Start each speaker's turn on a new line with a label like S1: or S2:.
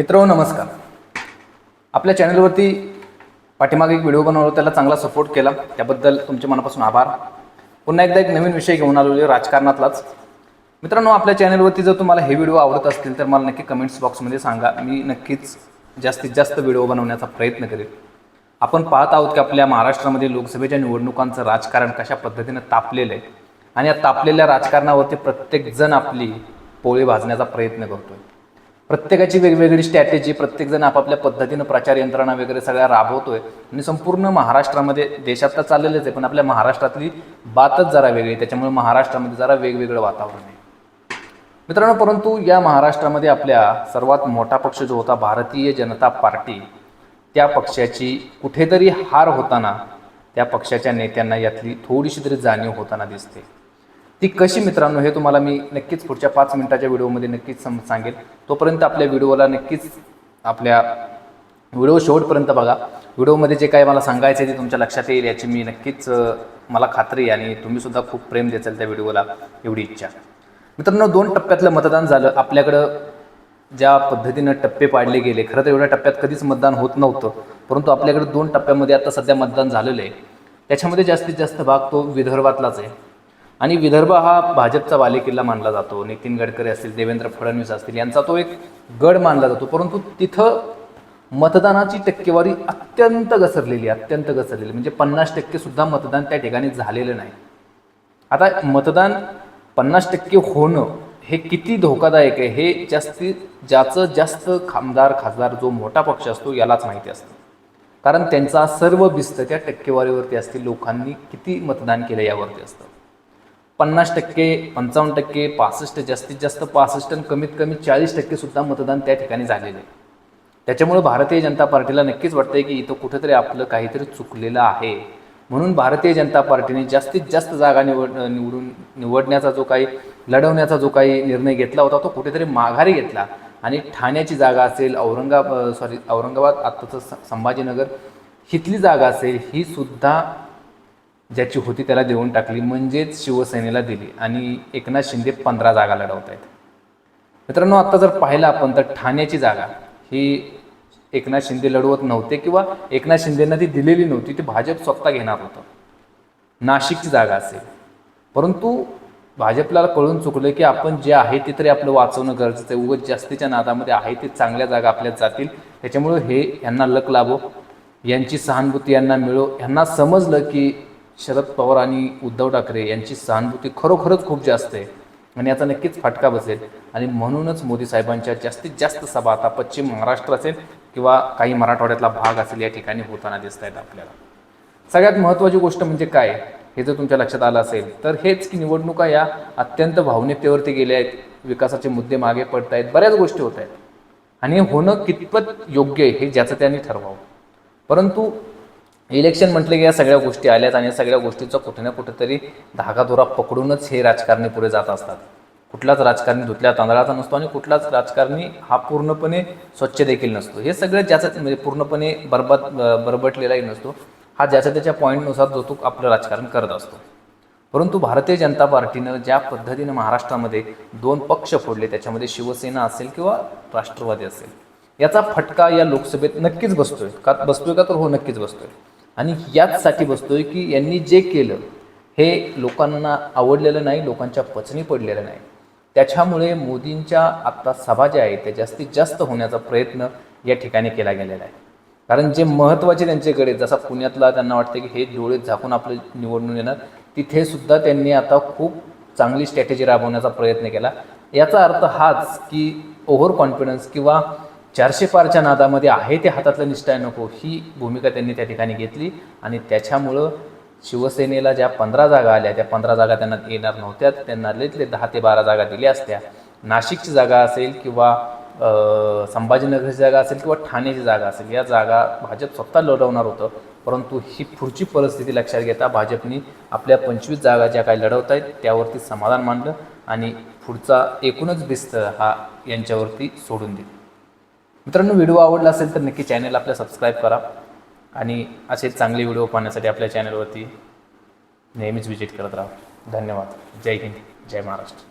S1: मित्र नमस्कार. आपल्या चॅनलवरती पाठीमागे एक व्हिडिओ बनवला त्याला चांगला सपोर्ट केला. त्याबद्दल तुमचे मनापासून आभार. पुन्हा एकदा एक नवीन विषय घेऊन आलेलो आहे राजकारणातलाच. मित्रांनो आपल्या चॅनलवरती जर तुम्हाला हे व्हिडिओ आवडत असतील तर मला नक्की कमेंट्स बॉक्समध्ये सांगा. मी नक्कीच जास्तीत जास्त व्हिडिओ बनवण्याचा प्रयत्न करेन. आपण पाहत आहोत की आपल्या महाराष्ट्रामध्ये लोकसभेच्या निवडणुकांचं राजकारण कशा पद्धतीनं तापलेलं आहे. आणि या तापलेल्या राजकारणावरती प्रत्येकजण आपली पोळी भाजण्याचा प्रयत्न करतो आहे प्रत्येकाची वेगवेगळी स्ट्रॅटेजी प्रत्येकजण आपापल्या पद्धतीनं प्रचार यंत्रणा वगैरे सगळ्या राबवतोय. आणि संपूर्ण महाराष्ट्रामध्ये देशात तर चाललेलंच आहे पण आपल्या महाराष्ट्रातली बातच जरा वेगळी आहे. त्याच्यामुळे महाराष्ट्रामध्ये जरा वेगवेगळं वातावरण आहे. मित्रांनो परंतु या महाराष्ट्रामध्ये आपल्या सर्वात मोठा पक्ष जो होता भारतीय जनता पार्टी त्या पक्षाची कुठेतरी हार होताना त्या पक्षाच्या नेत्यांना यातली थोडीशी तरी जाणीव होताना दिसते. ती कशी मित्रांनो हे तुम्हाला मी नक्कीच पुढच्या पाच मिनिटाच्या व्हिडिओमध्ये नक्कीच सम सांगेल. तोपर्यंत आपल्या व्हिडिओला नक्कीच आपल्या व्हिडिओ शेवटपर्यंत बघा. व्हिडिओमध्ये जे काही मला सांगायचं आहे ते तुमच्या लक्षात येईल याची मी नक्कीच मला खात्री आहे आणि तुम्हीसुद्धा खूप प्रेम देचाल त्या व्हिडिओला एवढी इच्छा. मित्रांनो दोन टप्प्यातलं मतदान झालं. आपल्याकडं ज्या पद्धतीनं टप्पे पाडले गेले खरं तर एवढ्या टप्प्यात कधीच मतदान होत नव्हतं परंतु आपल्याकडे दोन टप्प्यामध्ये आता सध्या मतदान झालेलं आहे. त्याच्यामध्ये जास्तीत जास्त भाग तो विदर्भातलाच आहे. आणि विदर्भ हा भाजपचा बालेकिल्ला मानला जातो. नितीन गडकरी असतील देवेंद्र फडणवीस असतील यांचा तो एक गड मानला जातो. परंतु तिथं मतदानाची टक्केवारी अत्यंत घसरलेली आहे अत्यंत घसरलेली. म्हणजे पन्नास टक्के सुद्धा मतदान त्या ठिकाणी झालेलं नाही. आता मतदान पन्नास टक्के होणं हे किती धोकादायक आहे? हे जास्ती ज्याचं जास्त खामदार खासदार जो मोठा पक्ष असतो यालाच माहिती असतं. कारण त्यांचा सर्व बिस्त त्या टक्केवारीवरती असते लोकांनी किती मतदान केलं यावरती असतं. पन्नास टक्के पंचावन्न टक्के पासष्ट जास्तीत जास्त पासष्ट आणि कमीत कमी चाळीस टक्के सुद्धा मतदान त्या ठिकाणी झालेलं. आहे त्याच्यामुळे भारतीय जनता पार्टीला नक्कीच वाटतंय की इथं कुठेतरी आपलं काहीतरी चुकलेलं आहे. म्हणून भारतीय जनता पार्टीने जास्तीत जास्त जागा निवड निवडून निवडण्याचा जो काही लढवण्याचा जो काही निर्णय घेतला होता तो कुठेतरी माघारी घेतला. आणि ठाण्याची जागा असेल औरंगाबाद सॉरी औरंगाबाद आत्ताचं संभाजीनगर हिथली जागा असेल ही सुद्धा ज्याची होती त्याला देऊन टाकली म्हणजेच शिवसेनेला दिली. आणि एकनाथ शिंदे पंधरा जागा लढवत आहेत मित्रांनो आत्ता जर पाहिलं आपण तर ठाण्याची जागा ही एकनाथ शिंदे लढवत नव्हते किंवा एकनाथ शिंदेंना ती दिलेली नव्हती ती भाजप स्वतः घेणार होतं. नाशिकची जागा असेल. परंतु भाजपला कळून चुकलं की आपण जे आहे ते तरी आपलं वाचवणं गरजेचं आहे. उगत जास्तीच्या नादामध्ये आहे ते चांगल्या जागा आपल्यात जातील. त्याच्यामुळं हे यांना लक लाभो. यांची सहानुभूती यांना मिळो. यांना समजलं की शरद पवार आणि उद्धव ठाकरे यांची सहानुभूती खरोखरच खूप जास्त आहे. आणि याचा नक्कीच फटका बसेल. आणि म्हणूनच मोदी साहेबांच्या जास्तीत जास्त सभा आता पश्चिम महाराष्ट्र असेल किंवा काही मराठवाड्यातला भाग असेल या ठिकाणी होताना दिसत आहेत आपल्याला. सगळ्यात महत्त्वाची गोष्ट म्हणजे काय? हे जर तुमच्या लक्षात आलं असेल तर हेच की निवडणुका या अत्यंत भावनिकतेवरती गेल्या आहेत. विकासाचे मुद्दे मागे पडत आहेत. बऱ्याच गोष्टी होत आहेत. आणि हे होणं कितपत योग्य आहे हे ज्याचं त्यांनी ठरवावं. परंतु इलेक्शन म्हटलं की या सगळ्या गोष्टी आल्यात आणि या सगळ्या गोष्टीचा कुठे ना कुठेतरी धागादोरा पकडूनच हे राजकारणी पुढे जात असतात. कुठलाच राजकारणी धुतल्या तांदळाचा नसतो आणि कुठलाच राजकारणी हा पूर्णपणे स्वच्छ देखील नसतो. हे सगळं ज्याचं म्हणजे पूर्णपणे बरबाद बरबटलेलाही नसतो. हा ज्याच्या त्याच्या पॉईंटनुसार जो तो आपलं राजकारण करत असतो. परंतु भारतीय जनता पार्टीनं ज्या पद्धतीनं महाराष्ट्रामध्ये दोन पक्ष फोडले त्याच्यामध्ये शिवसेना असेल किंवा राष्ट्रवादी असेल याचा फटका या लोकसभेत नक्कीच बसतोय. का बसतोय का तर हो नक्कीच बसतोय. आणि याचसाठी बसतोय की यांनी जे केलं हे लोकांना आवडलेलं नाही लोकांच्या पचनी पडलेलं नाही. त्याच्यामुळे मोदींच्या आत्ता सभा ज्या आहेत त्या जास्तीत जास्त होण्याचा प्रयत्न या ठिकाणी केला गेलेला आहे. कारण जे महत्त्वाचे त्यांच्याकडे जसा पुण्यातला त्यांना वाटतं की हे डोळे झाकून आपलं निवडणून येणार तिथे सुद्धा त्यांनी आता खूप चांगली स्ट्रॅटेजी राबवण्याचा प्रयत्न केला. याचा अर्थ हाच की ओव्हर कॉन्फिडन्स किंवा चारशे पारच्या नादामध्ये आहे ते हातातलं निष्ठाय नको ही भूमिका त्यांनी त्या ठिकाणी घेतली. आणि त्याच्यामुळं शिवसेनेला ज्या पंधरा जागा आल्या त्या पंधरा जागा त्यांना येणार नव्हत्या. त्यांना लईतले दहा ते बारा जागा दिल्या असत्या. नाशिकची जागा असेल किंवा संभाजीनगरची जागा असेल किंवा ठाण्याची जागा असेल या जागा भाजप स्वतः लढवणार होतं. परंतु ही पुढची परिस्थिती लक्षात घेता भाजपने आपल्या पंचवीस जागा ज्या काही लढवत आहेत त्यावरती समाधान मानलं आणि पुढचा एकूणच बिस्त हा यांच्यावरती सोडून दिला. मित्रांनो व्हिडिओ आवडला असेल तर नक्की चॅनल आपल्या सबस्क्राईब करा. आणि असे चांगले व्हिडिओ पाहण्यासाठी आपल्या चॅनलवरती नेहमीच व्हिजिट करत राहा. धन्यवाद. जय हिंद. जय महाराष्ट्र.